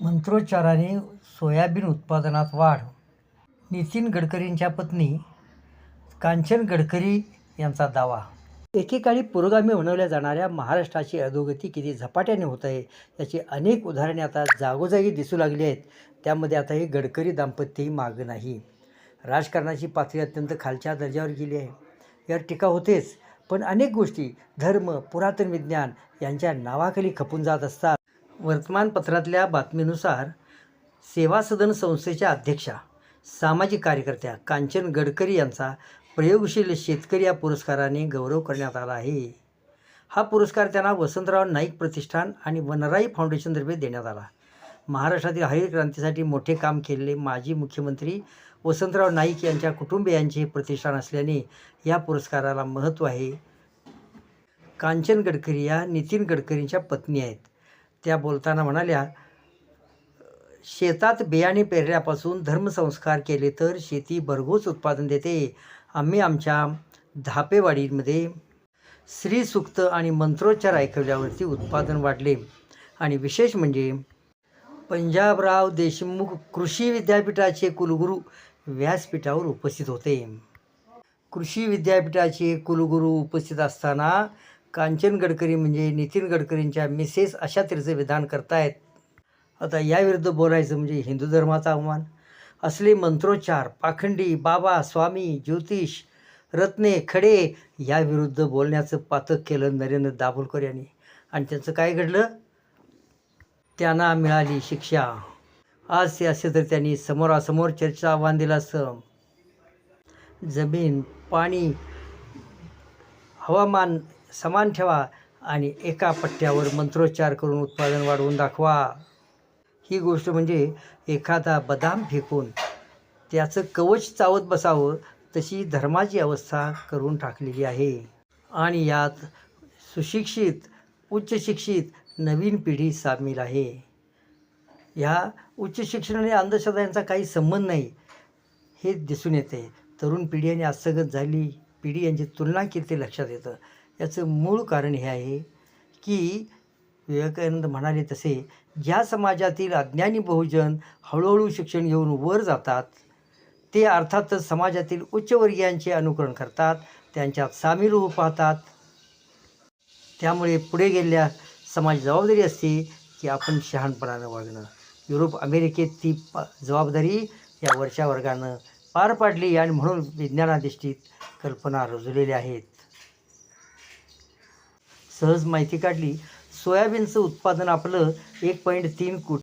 मंत्रोच्चाराने soybean उत्पादनात वाढ. नितीन गडकरींच्या पत्नी कांचन गडकरी यांचा दावा. एकेकाळी पुरोगामी बनवल्या जाणाऱ्या महाराष्ट्राची अधोगती किती झपाट्याने होत आहे याची अनेक उदाहरणे आता जागोजागी दिसू लागली आहेत. त्यामध्ये आता हे गडकरी दाम्पत्यही मागं नाही. राजकारणाची पातळी अत्यंत खालच्या दर्जावर गेली आहे. यावर टीका होतेच पण अनेक गोष्टी धर्म पुरातन विज्ञान यांच्या नावाखाली खपून जात असतात. वर्तमानपत्रातल्या बातमीनुसार सेवा सदन संस्थेच्या अध्यक्षा सामाजिक कार्यकर्त्या कांचन गडकरी यांचा प्रयोगशील शेतकरी या पुरस्काराने गौरव करण्यात आला आहे. हा पुरस्कार त्यांना वसंतराव नाईक प्रतिष्ठान आणि वनराई फाउंडेशनतर्फे देण्यात आला. महाराष्ट्रातील हरित क्रांतीसाठी मोठे काम केलेले माजी मुख्यमंत्री वसंतराव नाईक यांच्या कुटुंबियांचे हे प्रतिष्ठान असल्याने या पुरस्काराला महत्त्व आहे. कांचन गडकरी या नितीन गडकरींच्या पत्नी आहेत. त्या बोलताना म्हणाल्या शेतात बियाणे पेरल्यापासून धर्मसंस्कार केले तर शेती भरघोस उत्पादन देते. आम्ही आमच्या धापेवाडीमध्ये श्रीसुक्त आणि मंत्रोच्चार ऐकवल्यावरती उत्पादन वाढले. आणि विशेष म्हणजे पंजाबराव देशमुख कृषी विद्यापीठाचे कुलगुरू व्यासपीठावर उपस्थित होते. कृषी विद्यापीठाचे कुलगुरू उपस्थित असताना कांचन गडकरी म्हणजे नितीन गडकरींच्या मिसेस अशा तऱ्हेचं विधान करतायत. आता याविरुद्ध बोलायचं म्हणजे हिंदू धर्माचा अवमान. असले मंत्रोच्चार पाखंडी बाबा स्वामी ज्योतिष रत्ने खडे याविरुद्ध बोलण्याचं पातक केलं नरेंद्र दाभोलकर यांनी. आणि त्यांचं काय घडलं? त्यांना मिळाली शिक्षा. आज ते असे तर त्यांनी समोरासमोर चर्चा आव्हान दिलं असं. जमीन पाणी हवामान समान ठेवा आणि एका पट्ट्यावर मंत्रोच्चार करून उत्पादन वाढवून दाखवा. ही गोष्ट म्हणजे एखादा बदाम फेकून त्याचं कवच चावत बसावं तशी धर्माची अवस्था करून टाकलेली आहे. आणि यात सुशिक्षित उच्च शिक्षित नवीन पिढी सामील आहे. ह्या उच्च शिक्षण आणि अंधश्रद्धा यांचा काही संबंध नाही हे दिसून येते. तरुण पिढी आणि आस्थगत झाली पिढी यांची तुलना केली ते लक्षात येतं? याचं मूळ कारण हे आहे की विवेकानंद म्हणाले तसे ज्या समाजातील अज्ञानी बहुजन हळूहळू शिक्षण घेऊन वर जातात ते अर्थातच समाजातील उच्चवर्गीयांचे अनुकरण करतात त्यांच्यात सामील होऊ पाहतात. त्यामुळे पुढे गेलेल्या समाज जबाबदारी असते की आपण शहाणपणानं वागणं. युरोप अमेरिकेत ती प जबाबदारी या वरच्या वर्गानं पार पाडली आणि म्हणून विज्ञानाधिष्ठित कल्पना रुजलेल्या आहेत. सहज माहिती काढली. सोयाबीनचं उत्पादन आपलं एक पॉईंट तीन कोटी